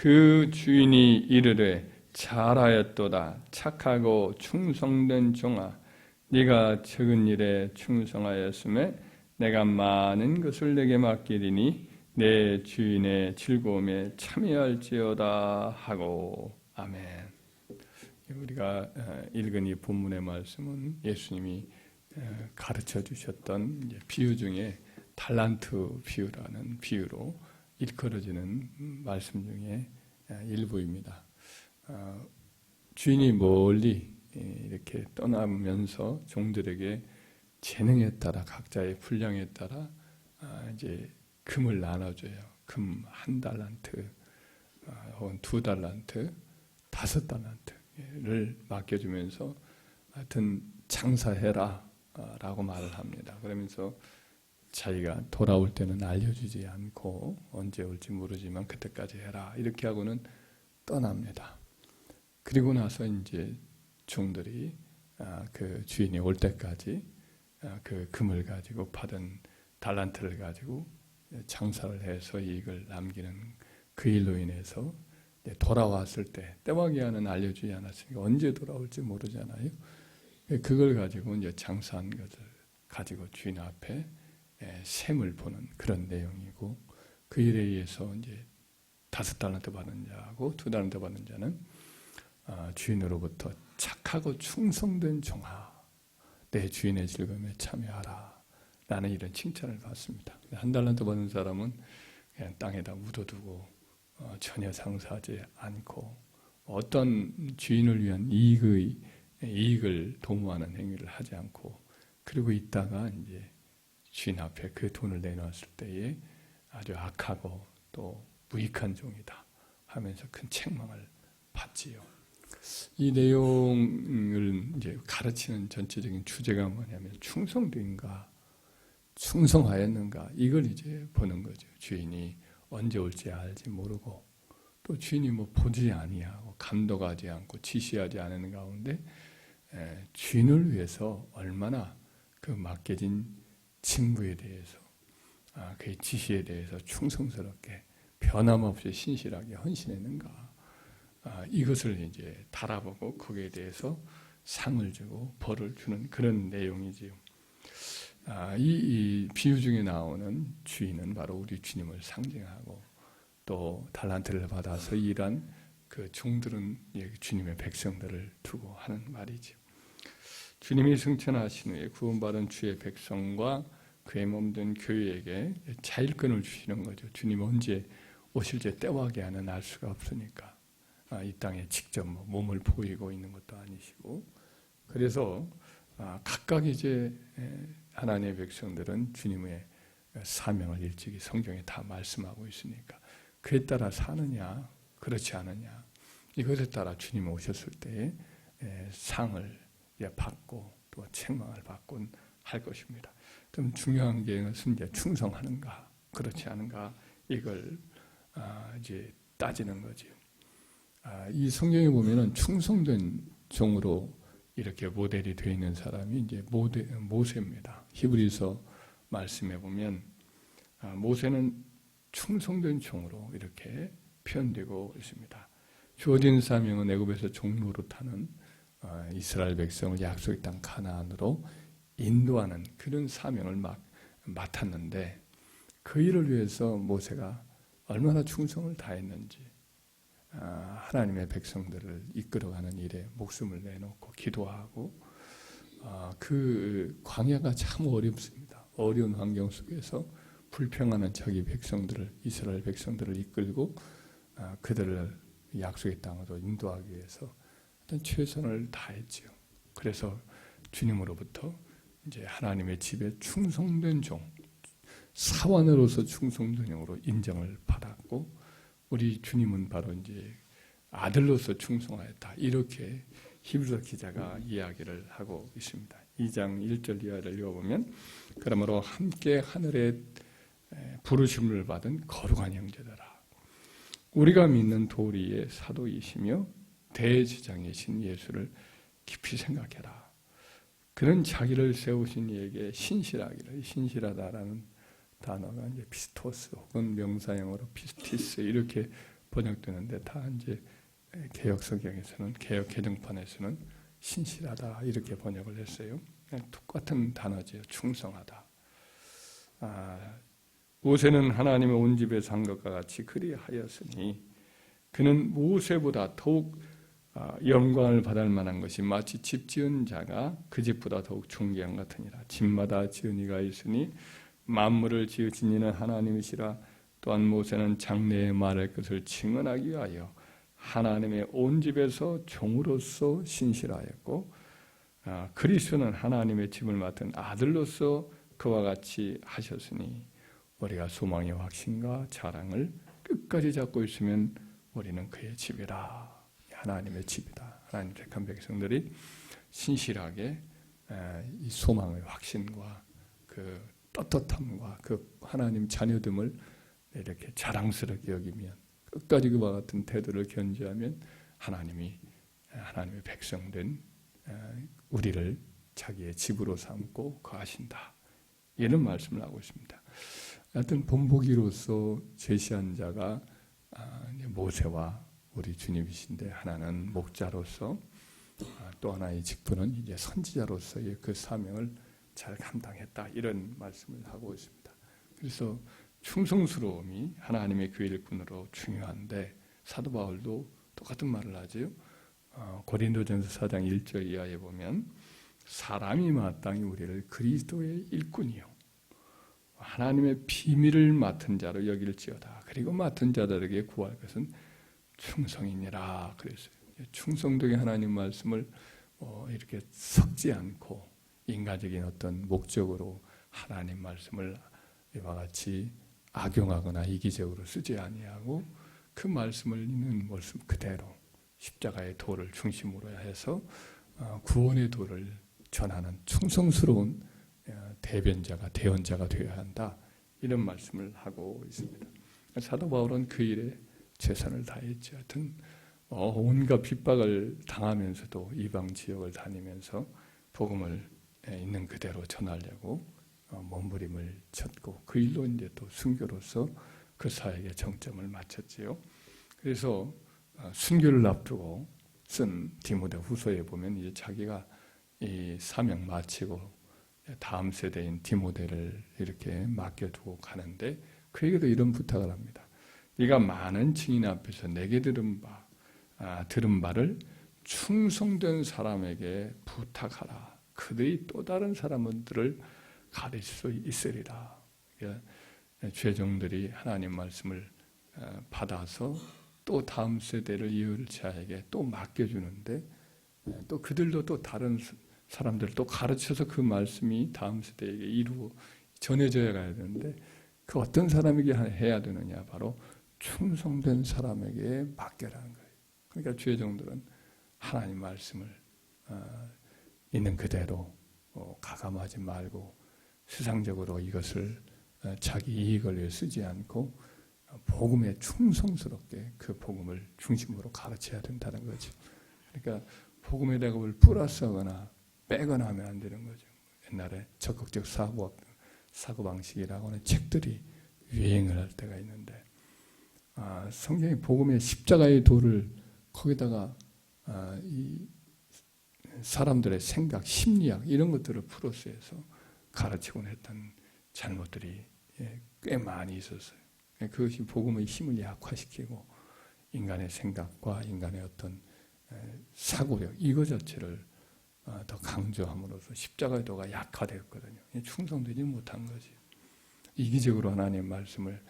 그 주인이 이르되 잘하였도다. 착하고 충성된 종아 네가 적은 일에 충성하였음에 내가 많은 것을 내게 맡기리니 내 주인의 즐거움에 참여할지어다. 하고. 아멘. 우리가 어, 읽은 이 본문의 말씀은 예수님이 어, 가르쳐 주셨던 비유 중에 달란트 비유라는 비유로 일컬어지는 말씀 중에 어, 일부입니다. 주인이 멀리 이렇게 떠나면서 종들에게 재능에 따라 각자의 분량에 따라 이제 금을 나눠줘요. 금 한 달란트, 혹은 두 달란트, 다섯 달란트를 맡겨주면서 하여튼 장사해라 라고 말을 합니다. 그러면서 자기가 돌아올 때는 알려주지 않고 언제 올지 모르지만 그때까지 해라 이렇게 하고는 떠납니다. 그리고 나서 이제 종들이 그 주인이 올 때까지 그 금을 가지고 받은 달란트를 가지고 장사를 해서 이익을 남기는 그 일로 인해서 돌아왔을 때 때와기한은 알려주지 않았으니까 언제 돌아올지 모르잖아요. 그걸 가지고 이제 장사한 것을 가지고 주인 앞에 셈을 보는 그런 내용이고 그 일에 의해서 이제 다섯 달란트 받은 자하고 두 달란트 받은 자는 아, 주인으로부터 착하고 충성된 종아 내 주인의 즐거움에 참여하라 라는 이런 칭찬을 받습니다. 한 달란트 받은 사람은 그냥 땅에다 묻어두고 어, 전혀 상사하지 않고 어떤 주인을 위한 이익의 이익을 도모하는 행위를 하지 않고 그리고 있다가 이제 주인 앞에 그 돈을 내놓았을 때에 아주 악하고 또 무익한 종이다 하면서 큰 책망을 받지요. 이 내용을 이제 가르치는 전체적인 주제가 뭐냐면 충성도인가 충성하였는가 이걸 이제 보는 거죠. 주인이 언제 올지 알지 모르고 또 주인이 뭐 보지 아니하고 감독하지 않고 지시하지 않은 가운데 주인을 위해서 얼마나 그 맡겨진 친구에 대해서 아, 그 지시에 대해서 충성스럽게 변함없이 신실하게 헌신했는가 아, 이것을 이제 달아보고 거기에 대해서 상을 주고 벌을 주는 그런 내용이지요. 아, 이, 이, 비유 중에 나오는 주인은 바로 우리 주님을 상징하고 또 달란트를 받아서 일한 그 종들은 주님의 백성들을 두고 하는 말이죠. 주님이 승천하신 후에 구원받은 주의 백성과 그의 몸된 교회에게 자일권을 주시는 거죠. 주님 언제 오실지 때와게 하는 알 수가 없으니까 아, 이 땅에 직접 뭐 몸을 보이고 있는 것도 아니시고 그래서 아, 각각 이제 하나님의 백성들은 주님의 사명을 일찍이 성경에 다 말씀하고 있으니까 그에 따라 사느냐 그렇지 않느냐 이것에 따라 주님 오셨을 때에 상을 받고 또 책망을 받곤 할 것입니다. 좀 중요한 게것은 이제 충성하는가 그렇지 않은가 이걸 아, 이제 따지는 거죠. 아, 이 성경에 보면은 충성된 종으로 이렇게 모델이 되어 있는 사람이 이제 모데, 모세입니다. 히브리서 말씀해 보면 아, 모세는 충성된 종으로 이렇게 표현되고 있습니다. 주어진 사명은 애굽에서 종로로 타는 아, 이스라엘 백성을 약속의 땅 가나안으로 인도하는 그런 사명을 막 맡았는데 그 일을 위해서 모세가 얼마나 충성을 다했는지 아, 하나님의 백성들을 이끌어가는 일에 목숨을 내놓고 기도하고 아, 그 광야가 참 어렵습니다. 어려운 환경 속에서 불평하는 자기 백성들을 이스라엘 백성들을 이끌고 아, 그들을 약속의 땅으로 인도하기 위해서 어떤 최선을 다했지요. 그래서 주님으로부터 이제 하나님의 집에 충성된 종, 사원으로서 충성된 종으로 인정을 받았고 우리 주님은 바로 이제 아들로서 충성하였다. 이렇게 히브리서 기자가 이야기를 하고 있습니다. 2장 1절 이하를 읽어보면 그러므로 함께 하늘에 부르심을 받은 거룩한 형제들아 우리가 믿는 도리의 사도이시며 대지장이신 예수를 깊이 생각해라. 그는 자기를 세우신 이에게 신실하기를 신실하다라는 단어가 이제 피스토스 혹은 명사형으로 피스티스 이렇게 번역되는데 다 이제 개혁 성경에서는 개혁 개정판에서는 신실하다 이렇게 번역을 했어요. 똑같은 단어지요. 충성하다. 아, 모세는 하나님의 온 집에 산 것과 같이 그리하였으니 그는 모세보다 더욱 아, 영광을 받을 만한 것이 마치 집 지은 자가 그 집보다 더욱 존귀한 같으니라. 집마다 지은 이가 있으니 만물을 지으신 이는 하나님이시라. 또한 모세는 장래에 말할 것을 증언하기 위하여 하나님의 온 집에서 종으로서 신실하였고 아, 그리스도는 하나님의 집을 맡은 아들로서 그와 같이 하셨으니 우리가 소망의 확신과 자랑을 끝까지 잡고 있으면 우리는 그의 집이라 하나님의 집이다 하나님 택한 백성들이 신실하게 이 소망의 확신과 그 떳떳함과 그 하나님 자녀됨을 이렇게 자랑스럽게 여기면 끝까지 그와 같은 태도를 견지하면 하나님이 하나님의 백성된 우리를 자기의 집으로 삼고 거하신다. 이런 말씀을 하고 있습니다. 하여튼 본보기로서 제시한 자가 아, 모세와 우리 주님이신데 하나는 목자로서 아, 또 하나의 직분은 이제 선지자로서의 그 사명을 잘 감당했다 이런 말씀을 하고 있습니다. 그래서 충성스러움이 하나님의 그 일꾼으로 중요한데 사도 바울도 똑같은 말을 하죠. 어, 고린도전서 4장 1절 이하에 보면 사람이 마땅히 우리를 그리스도의 일꾼이요 하나님의 비밀을 맡은 자로 여길지어다. 그리고 맡은 자들에게 구할 것은 충성이니라 그랬어요. 충성되게 하나님 말씀을 어, 이렇게 섞지 않고 인간적인 어떤 목적으로 하나님 말씀을 이와 같이 악용하거나 이기적으로 쓰지 아니하고 그 말씀을 있는 모습 그대로 십자가의 도를 중심으로 해서 어, 구원의 도를 전하는 충성스러운 어, 대변자가 대언자가 되어야 한다 이런 말씀을 하고 있습니다. 사도 바울은 그 일에 최선을 다했죠. 하여튼 어, 온갖 핍박을 당하면서도 이방 지역을 다니면서 복음을 있는 그대로 전하려고 어, 몸부림을 쳤고 그 일로 이제 또 순교로서 그 사역에 정점을 맞췄지요. 그래서 어, 순교를 앞두고 쓴 디모데 후서에 보면 이제 자기가 이 사명 마치고 다음 세대인 디모데를 이렇게 맡겨두고 가는데 그에게도 이런 부탁을 합니다. 네가 많은 증인 앞에서 내게 들은 바 아, 들은 바를 충성된 사람에게 부탁하라. 그들이 또 다른 사람들을 가릴 수 있으리라. 죄종들이 하나님 말씀을 어, 받아서 또 다음 세대를 이을 자에게 또 맡겨주는데 어, 또 그들도 또 다른 사람들을 또 가르쳐서 그 말씀이 다음 세대에게 이루 전해져야 가야 되는데 그 어떤 사람에게 해야 되느냐 바로 충성된 사람에게 맡겨라는 거예요. 그러니까 죄종들은 하나님 말씀을 어, 있는 그대로 가감하지 말고 세상적으로 이것을 어, 자기 이익을 위해 쓰지 않고 어, 복음에 충성스럽게 그 복음을 중심으로 가르쳐야 된다는 거죠. 그러니까 복음에다가 뭘 플러스하거나 빼거나 하면 안 되는 거죠. 옛날에 적극적 사고 사고 방식이라고 하는 책들이 유행을 할 때가 있는데 아, 성경이 복음의 십자가의 도를 거기다가 아, 이 사람들의 생각, 심리학 이런 것들을 플러스해서 가르치곤 했던 잘못들이 예, 꽤 많이 있었어요. 예, 그것이 복음의 힘을 약화시키고 인간의 생각과 인간의 어떤 사고력 이거 자체를 어, 더 강조함으로써 십자가의 도가 약화되었거든요. 충성되지 못한 거지. 이기적으로 하나님 말씀을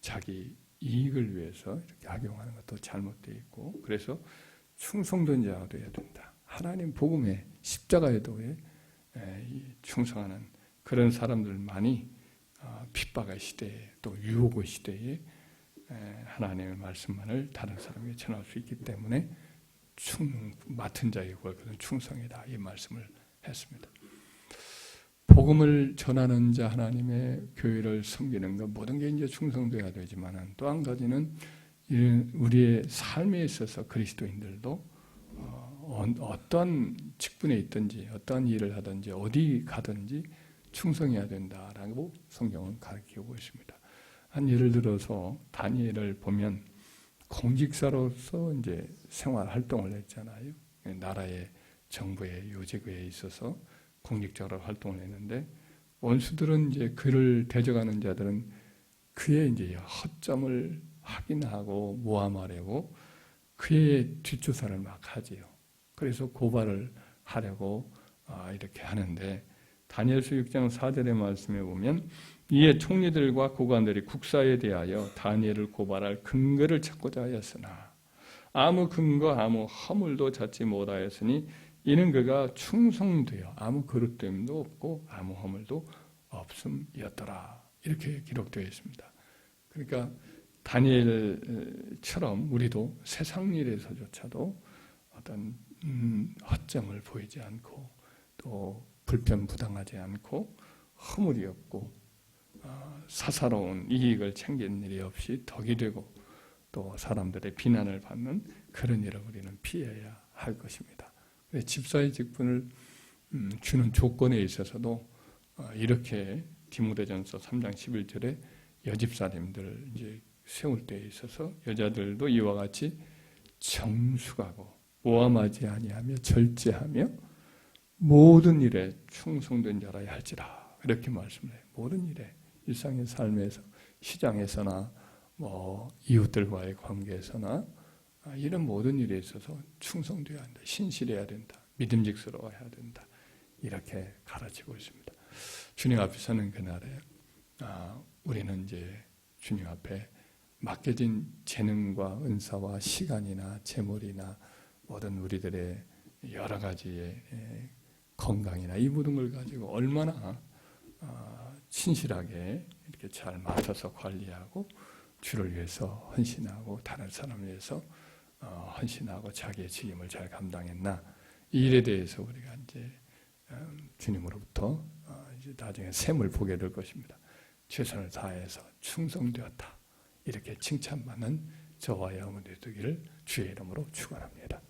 자기 이익을 위해서 이렇게 악용하는 것도 잘못되어 있고 그래서 충성된 자가 되어야 된다. 하나님 복음의 십자가의 도에 충성하는 그런 사람들 많이 어, 핍박의 시대에 또 유혹의 시대에 하나님의 말씀만을 다른 사람에게 전할 수 있기 때문에 충, 맡은 자의 그것은 충성이다 이 말씀을 했습니다. 복음을 전하는 자 하나님의 교회를 섬기는 것 모든 게 이제 충성돼야 되지만 또 한 가지는 우리의 삶에 있어서 그리스도인들도 어, 어떤 직분에 있든지 어떤 일을 하든지 어디 가든지 충성해야 된다라고 성경은 가르치고 있습니다. 한 예를 들어서 다니엘을 보면 공직사로서 이제 생활 활동을 했잖아요. 나라의 정부의 요직에 있어서 공직적으로 활동을 했는데 원수들은 이제 그를 대적하는 자들은 그의 이제 허점을 확인하고 모함하려고 그의 뒷조사를 막 하지요. 그래서 고발을 하려고 아, 이렇게 하는데 다니엘서 6장 4절의 말씀에 보면 이에 총리들과 고관들이 국사에 대하여 다니엘을 고발할 근거를 찾고자 하였으나 아무 근거 아무 허물도 찾지 못하였으니 이는 그가 충성되어 아무 그릇됨도 없고 아무 허물도 없음이었더라 이렇게 기록되어 있습니다. 그러니까 다니엘처럼 우리도 세상 일에서조차도 어떤 음, 허점을 보이지 않고 또 불편부당하지 않고 허물이 없고 어, 사사로운 이익을 챙기는 일이 없이 덕이 되고 또 사람들의 비난을 받는 그런 일을 우리는 피해야 할 것입니다. 집사의 직분을 음, 주는 조건에 있어서도 어, 이렇게 디모데전서 3장 11절에 여집사님들 이제 세울 때에 있어서 여자들도 이와 같이 정숙하고 모함하지 아니하며 절제하며 모든 일에 충성된 자라야 할지라 이렇게 말씀을 해요. 모든 일에 일상의 삶에서 시장에서나 뭐 이웃들과의 관계에서나 아, 이런 모든 일에 있어서 충성되어야 한다. 신실해야 된다. 믿음직스러워야 된다. 이렇게 가르치고 있습니다. 주님 앞에 서는 그날에 아, 우리는 이제 주님 앞에 맡겨진 재능과 은사와 시간이나 재물이나 모든 우리들의 여러 가지의 건강이나 이 모든 걸 가지고 얼마나 아, 신실하게 이렇게 잘 맡아서 관리하고 주를 위해서 헌신하고 다른 사람을 위해서 어, 헌신하고 자기의 책임을 잘 감당했나 이 일에 대해서 우리가 이제 음, 주님으로부터 어, 이제 나중에 샘을 보게 될 것입니다. 최선을 다해서 충성되었다 이렇게 칭찬받는 저와 여러분들이 되기를 주의 이름으로 축원합니다.